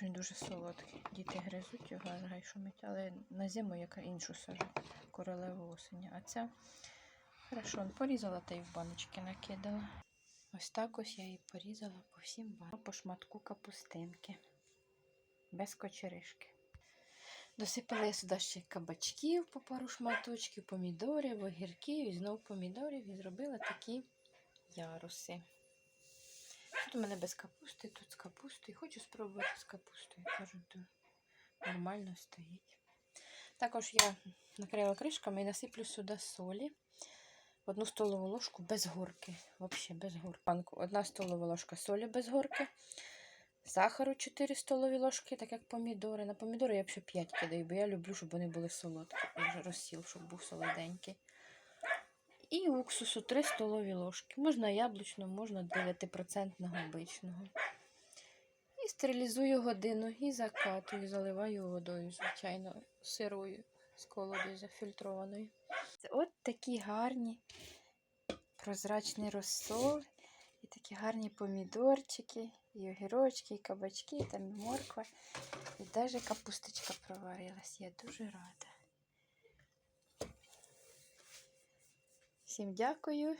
що він дуже солодкий. Діти гризуть його, гай шумить, але на зиму яка іншу сажу, королеву осені. А ця хорошо, порізала та й в баночки накидала. Ось так ось я її порізала по всім банкам. По шматку капустинки. Без кочеришки. Досипала я сюди ще кабачків по пару шматочків, помідорів, огірків і знов помідорів і зробила такі яруси. Тут у мене без капусти, тут з капустою. Хочу спробувати з капустою. Кажу, то нормально стоїть. Також я накрила кришками і насиплю сюди солі. Одну столову ложку без горки. Взагалі без горки. Одна столова ложка солі без горки. Сахару 4 столові ложки, так як помідори. На помідори я б ще 5 кидаю, бо я люблю, щоб вони були солодкі. Вже розсіл, щоб був солоденький. І уксусу 3 столові ложки. Можна яблучного, можна 9% обичного. І стерилізую годину і закатую, заливаю водою, звичайно, сирою з колодою зафільтрованою. От такі гарні прозрачний розсол, і такі гарні помідорчики, і огірочки, і кабачки, і там і морква. І навіть капусточка проварилась. Я дуже рада. Всім дякую